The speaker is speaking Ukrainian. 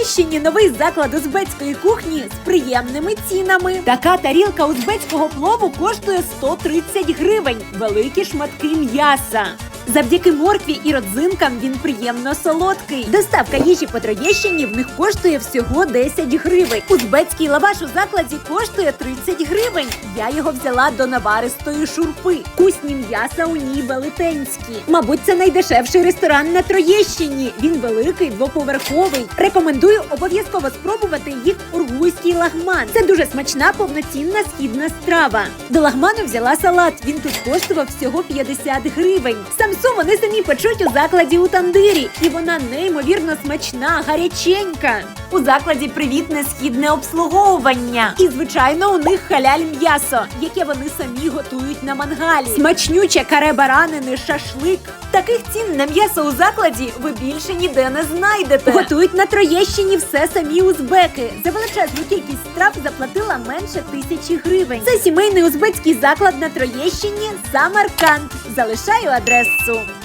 Троєщині новий заклад узбецької кухні з приємними цінами. Така тарілка узбецького плову коштує 130 гривень. Великі шматки м'яса. Завдяки моркві і родзинкам він приємно солодкий. Доставка їжі по Троєщині в них коштує всього 10 гривень. Узбецький лаваш у закладі коштує 30 гривень. Я його взяла до наваристої шурпи. Кусні м'яса у ній велетенські. Мабуть, це найдешевший ресторан на Троєщині. Він великий, двоповерховий. Рекомендую обов'язково спробувати їх ургуйський лагман. Це дуже смачна повноцінна східна страва. До лагману взяла салат. Він тут коштував всього 50 гривень. Самсу вони самі печуть у закладі у тандирі, і вона неймовірно смачна, гаряченька. У закладі привітне східне обслуговування. І звичайно, у них халяль м'ясо, яке вони самі готують на мангалі. Смачнюче каре баранини, шашлик. Таких цін на м'ясо у закладі ви більше ніде не знайдете. Готують на Троєщині все самі узбеки. За величезну кількість страв заплатила менше тисячі гривень. Це сімейний узбецький заклад на Троєщині Самарканд. Залишаю адресу.